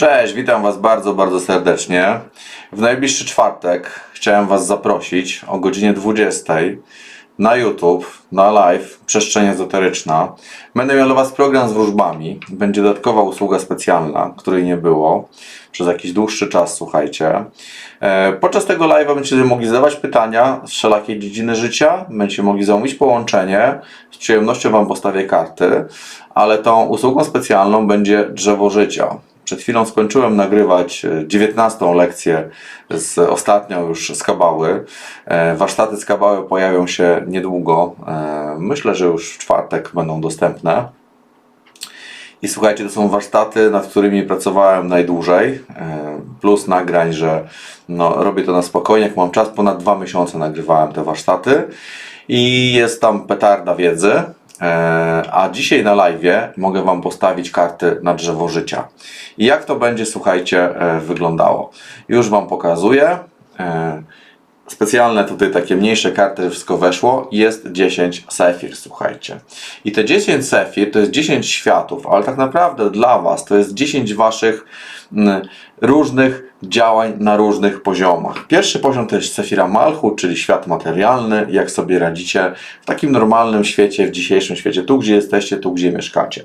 Cześć, witam Was bardzo, bardzo serdecznie. W najbliższy czwartek chciałem Was zaprosić o godzinie 20 na YouTube, na live, przestrzeń ezoteryczna. Będę miał dla Was program z wróżbami. Będzie dodatkowa usługa specjalna, której nie było przez jakiś dłuższy czas, słuchajcie. E, Podczas tego live'a będziecie mogli zadawać pytania z wszelakiej dziedziny życia, będziecie mogli zamówić połączenie, z przyjemnością Wam postawię karty, ale tą usługą specjalną będzie drzewo życia. Przed chwilą skończyłem nagrywać e, 19 lekcję z ostatnią już z kabały. E, Warsztaty z kabały pojawią się niedługo. E, Myślę, że już w czwartek będą dostępne. I słuchajcie, to są warsztaty, nad którymi pracowałem najdłużej, e, plus nagrań, że no, robię to na spokojnie, jak mam czas, ponad dwa miesiące nagrywałem te warsztaty i jest tam petarda wiedzy. E, A dzisiaj na live mogę Wam postawić karty na drzewo życia. I jak to będzie, słuchajcie, e, wyglądało? Już Wam pokazuję. E, Specjalne tutaj takie mniejsze karty, wszystko weszło. Jest 10 sefir, słuchajcie. I te 10 sefir to jest 10 światów, ale tak naprawdę dla Was to jest 10 Waszych różnych działań na różnych poziomach. Pierwszy poziom to jest Sefira Malchut, czyli świat materialny, jak sobie radzicie w takim normalnym świecie, w dzisiejszym świecie, tu gdzie jesteście, tu gdzie mieszkacie.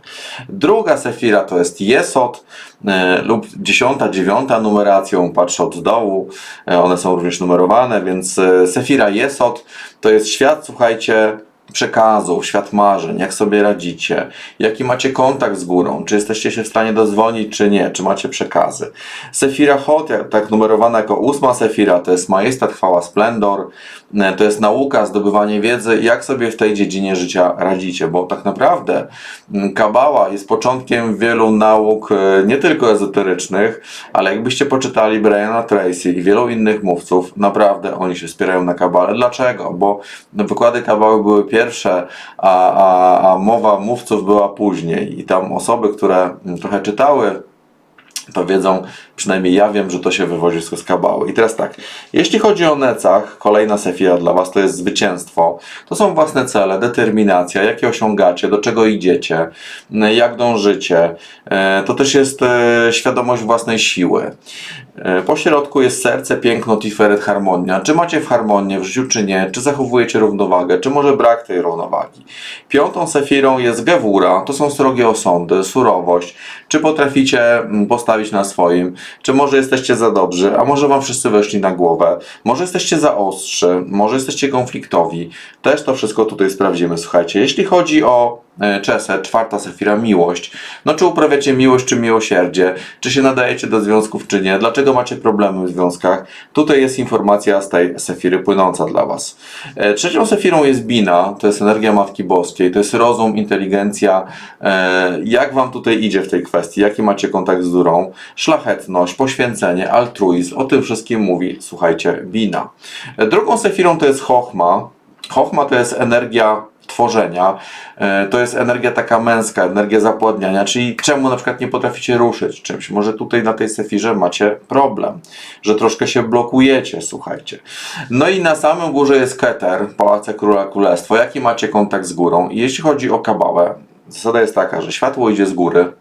Druga Sefira to jest Jesod e, lub dziesiąta, dziewiąta numeracją, patrzę od dołu, e, one są również numerowane, więc Sefira Jesod to jest świat, słuchajcie, przekazów, świat marzeń, jak sobie radzicie, jaki macie kontakt z górą, czy jesteście się w stanie dozwonić, czy nie, czy macie przekazy. Sefira Hot, tak numerowana jako ósma Sefira, to jest majestat, chwała, splendor, e, to jest nauka, zdobywanie wiedzy, jak sobie w tej dziedzinie życia radzicie, bo tak naprawdę Kabała jest początkiem wielu nauk, e, nie tylko ezoterycznych, ale jakbyście poczytali Briana Tracy i wielu innych mówców, naprawdę oni się wspierają na Kabale. Dlaczego? Bo wykłady Kabały były pierwsze, a, a, a mowa mówców była później. I tam osoby, które trochę czytały to wiedzą, przynajmniej ja wiem, że to się wywodzi z kabały. I teraz tak, jeśli chodzi o Necach, kolejna sefira dla Was to jest zwycięstwo. To są własne cele, determinacja, jakie osiągacie, do czego idziecie, m, jak dążycie. E, To też jest e, świadomość własnej siły. E, Po środku jest serce, piękno, tiferet, harmonia. Czy macie w harmonię w życiu, czy nie? Czy zachowujecie równowagę? Czy może brak tej równowagi? Piątą sefirą jest gewura. To są srogie osądy, surowość. Czy potraficie mm, postawić na swoim? Czy może jesteście za dobrzy? A może wam wszyscy weszli na głowę? Może jesteście za ostrzy? Może jesteście konfliktowi? Też to wszystko tutaj sprawdzimy. Słuchajcie, jeśli chodzi o e, Czesę, czwarta sefira, miłość. No czy uprawiacie miłość czy miłosierdzie? Czy się nadajecie do związków czy nie? Dlaczego macie problemy w związkach? Tutaj jest informacja z tej sefiry płynąca dla Was. E, Trzecią sefirą jest Bina, to jest energia Matki Boskiej, to jest rozum, inteligencja. E, Jak Wam tutaj idzie w tej kwestii? Jaki macie kontakt z górą? Szlachetność, poświęcenie, altruizm, o tym wszystkim mówi, słuchajcie, Bina. Drugą sefirą to jest Chochma. Chochma to jest energia tworzenia, E, to jest energia taka męska, energia zapładniania, czyli czemu na przykład nie potraficie ruszyć czymś. Może tutaj na tej sefirze macie problem, że troszkę się blokujecie, słuchajcie. No i na samym górze jest Keter, Pałace Króla Królestwo. Jaki macie kontakt z górą? Jeśli chodzi o kabałę, zasada jest taka, że światło idzie z góry,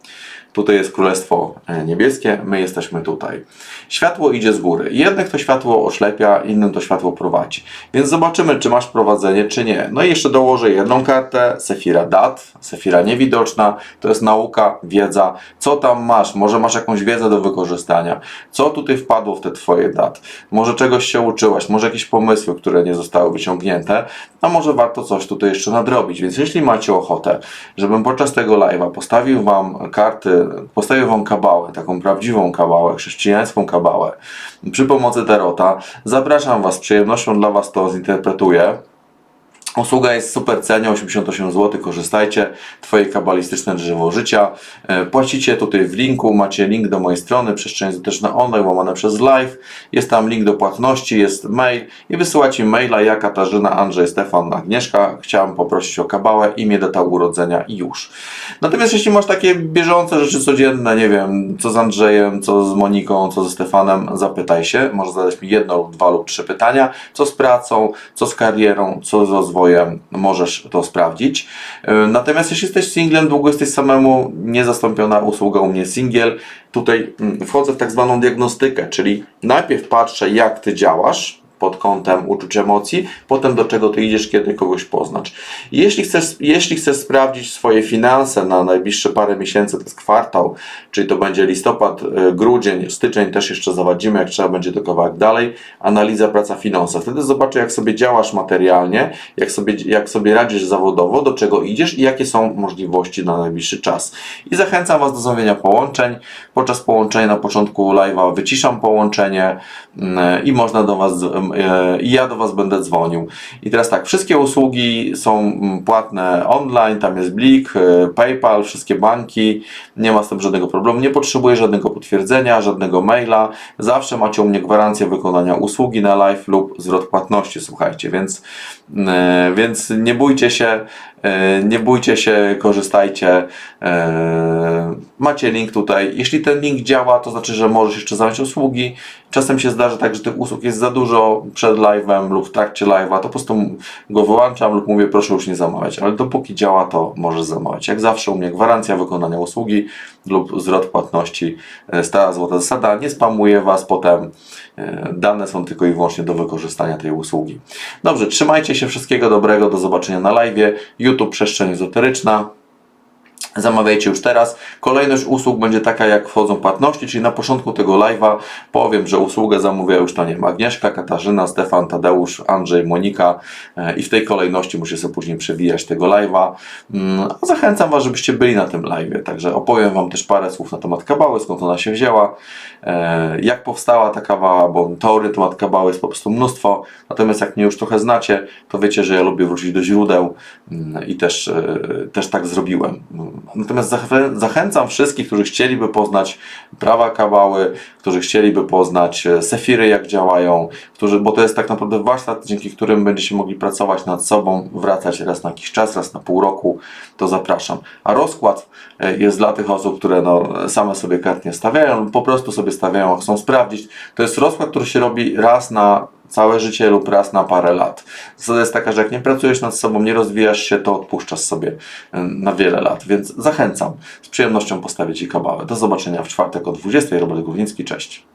Tutaj jest Królestwo e, Niebieskie, my jesteśmy tutaj. Światło idzie z góry. Jednych to światło oślepia, innym to światło prowadzi. Więc zobaczymy, czy masz prowadzenie, czy nie. No i jeszcze dołożę jedną kartę, Sefira Dat, Sefira Niewidoczna. To jest nauka, wiedza. Co tam masz? Może masz jakąś wiedzę do wykorzystania. Co tutaj wpadło w te twoje dat? Może czegoś się uczyłaś, może jakieś pomysły, które nie zostały wyciągnięte, a może warto coś tutaj jeszcze nadrobić. Więc jeśli macie ochotę, żebym podczas tego live'a postawił wam karty, wam kabałę, taką prawdziwą kabałę, chrześcijańską kabałę, przy pomocy tarota, zapraszam was, z przyjemnością dla was to zinterpretuję. Usługa jest super cenia, 88 zł, korzystajcie. Twoje kabalistyczne drzewo życia. E, Płacicie tutaj w linku, macie link do mojej strony, przestrzeń ezoteryczna online, łamane przez live. Jest tam link do płatności, jest mail i wysyłacie maila. Ja, Katarzyna, Andrzej, Stefan, Agnieszka. Chciałem poprosić o kabałę, imię, data urodzenia i już. Natomiast jeśli masz takie bieżące rzeczy codzienne, nie wiem, co z Andrzejem, co z Moniką, co ze Stefanem, zapytaj się. Może zadać mi jedno lub dwa lub trzy pytania. Co z pracą, co z karierą, co z rozwojem swoje, możesz to sprawdzić. E, Natomiast jeśli jesteś singlem, długo jesteś samemu, niezastąpiona usługa u mnie singiel. Tutaj mm, wchodzę w tak zwaną diagnostykę, czyli najpierw patrzę jak Ty działasz, pod kątem uczuć emocji, potem do czego ty idziesz, kiedy kogoś poznasz. Jeśli chcesz, jeśli chcesz sprawdzić swoje finanse na najbliższe parę miesięcy, to jest kwartał, czyli to będzie listopad, e, grudzień, styczeń też jeszcze zawadzimy, jak trzeba będzie to kawałek dalej, analiza praca finansowa. Wtedy zobaczę, jak sobie działasz materialnie, jak sobie, jak sobie radzisz zawodowo, do czego idziesz i jakie są możliwości na najbliższy czas. I zachęcam Was do zamówienia połączeń. Podczas połączenia na początku live'a wyciszam połączenie mm, i można do Was, i ja do Was będę dzwonił. I teraz tak, wszystkie usługi są mm, płatne online, tam jest Blik, e, PayPal, wszystkie banki, nie ma z tym żadnego problemu, nie potrzebuję żadnego potwierdzenia, żadnego maila, zawsze macie u mnie gwarancję wykonania usługi na live lub zwrot płatności, słuchajcie, więc, e, więc nie bójcie się, e, nie bójcie się, korzystajcie, e, macie link tutaj, jeśli ten link działa, to znaczy, że możesz jeszcze zająć usługi, czasem się zdarza tak, że tych usług jest za dużo przed live'em lub w trakcie live'a, to po prostu go wyłączam lub mówię, proszę już nie zamawiać, ale dopóki działa, to możesz zamawiać. Jak zawsze u mnie gwarancja wykonania usługi lub zwrot płatności, e, stała złota zasada, nie spamuję Was potem, e, dane są tylko i wyłącznie do wykorzystania tej usługi. Dobrze, trzymajcie się, wszystkiego dobrego, do zobaczenia na live'ie, YouTube Przestrzeń Ezoteryczna, Zamawiajcie już teraz. Kolejność usług będzie taka, jak wchodzą płatności, czyli na początku tego live'a powiem, że usługę zamówiła już to nie Agnieszka, Katarzyna, Stefan, Tadeusz, Andrzej, Monika e, i w tej kolejności muszę sobie później przewijać tego live'a. Mm, Zachęcam Was, żebyście byli na tym live'ie, także opowiem Wam też parę słów na temat kabały, skąd ona się wzięła, e, jak powstała ta kabała, bo teorii na temat kabały jest po prostu mnóstwo, natomiast jak mnie już trochę znacie, to wiecie, że ja lubię wrócić do źródeł mm, i też, e, też tak zrobiłem. Natomiast zachę- zachęcam wszystkich, którzy chcieliby poznać prawa kabały, którzy chcieliby poznać e, sefiry, jak działają, którzy, bo to jest tak naprawdę warsztat, dzięki którym będziecie mogli pracować nad sobą, wracać raz na jakiś czas, raz na pół roku, to zapraszam. A rozkład e, jest dla tych osób, które no, same sobie kart nie stawiają, po prostu sobie stawiają, chcą sprawdzić. To jest rozkład, który się robi raz na całe życie lub raz na parę lat. Zasada jest taka, że jak nie pracujesz nad sobą, nie rozwijasz się, to odpuszczasz sobie na wiele lat. Więc zachęcam. Z przyjemnością postawię Ci kabałę. Do zobaczenia w czwartek o 20.00. Robert Głównicki, cześć.